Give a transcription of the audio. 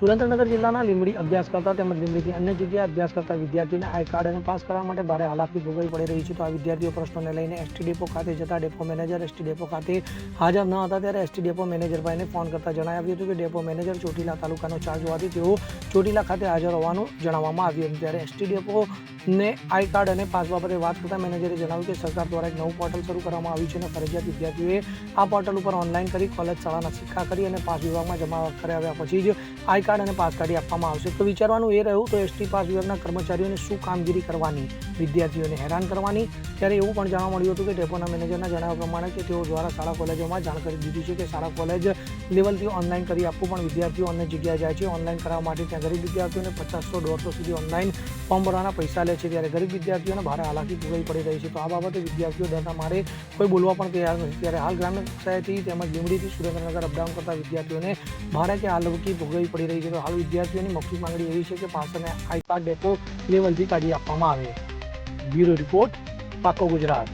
સુરેન્દ્રનગર જિલ્લાના લીંબડી અભ્યાસ કરતા તેમજ લીંબડીથી અન્ય જગ્યાએ અભ્યાસ કરતા વિદ્યાર્થીઓને આઈ કાર્ડ અને પાસ કરવા માટે ભારે હાલાકી ભોગવવી પડી રહી છે. તો આ વિદ્યાર્થીઓ પ્રશ્નોને લઈને એસટી ડેપો ખાતે જતા ડેપો મેનેજર એસટી ડેપો ખાતે હાજર ન હતા ત્યારે એસટી ડેપો મેનેજરભાઈને ફોન કરતા જણાવ્યું હતું કે ડેપો મેનેજર ચોટીલા તાલુકાનો ચાર્જ હોવાથી તેઓ ચોટીલા ખાતે હાજર હોવાનું જણાવવામાં આવ્યું હતું. ત્યારે એસટી ડેપો ને આઈ કાર્ડ અને પાસ બાબતે વાત કરતા મેનેજરે જણાવ્યું કે સરકાર દ્વારા એક નવું પોર્ટલ શરૂ કરવામાં આવ્યું છે અને ફરજિયાત વિદ્યાર્થીઓએ આ પોર્ટલ ઉપર ઓનલાઈન કરી કોલેજ શાળાના સિક્કા કરી અને પાસ વિભાગમાં જમા કરાવ્યા પછી જ આઈ કાર્ડ અને પાસ કાઢી આપવામાં આવશે. તો વિચારવાનું એ રહ્યું તો એસટી પાસ વિભાગના કર્મચારીઓને શું કામગીરી કરવાની, વિદ્યાર્થીઓને હેરાન કરવાની? ત્યારે એવું પણ જાણવા મળ્યું હતું કે ડેપોના મેનેજરના જણાવ્યા પ્રમાણે કે તેઓ દ્વારા શાળા કોલેજોમાં જાણ કરી દીધી છે કે શાળા કોલેજ લેવલથી ઓનલાઈન કરી આપવું પણ વિદ્યાર્થીઓ અન્ય જગ્યાએ જાય છે. ઓનલાઈન કરવા માટે ત્યાં ગરીબ વિદ્યાર્થીઓને પચાસસો દોઢસો સુધી ઓનલાઈન ફોર્મ ભરવાના પૈસા લે છે. ત્યારે ગરીબ વિદ્યાર્થીઓને ભારે હાલાકી ભોગવવી પડી રહી છે. તો આ બાબતે વિદ્યાર્થીઓ ડરના મારે કોઈ બોલવા પણ તૈયાર નથી. ત્યારે હાલ ગ્રામ્ય કક્ષાએથી તેમજ લીમડીથી સુરેન્દ્રનગર અપડાઉન કરતા વિદ્યાર્થીઓને ભારે કે હાલકી ભોગવવી પડી રહી છે તો હાલ વિદ્યાર્થીઓની મૌખિક માંગણી એવી છે કે પાસને અને આઈ કાર્ડ ડેપો લેવલથી કાઢી આપવામાં આવે. બ્યુરો રિપોર્ટ પાકો ગુજરાત.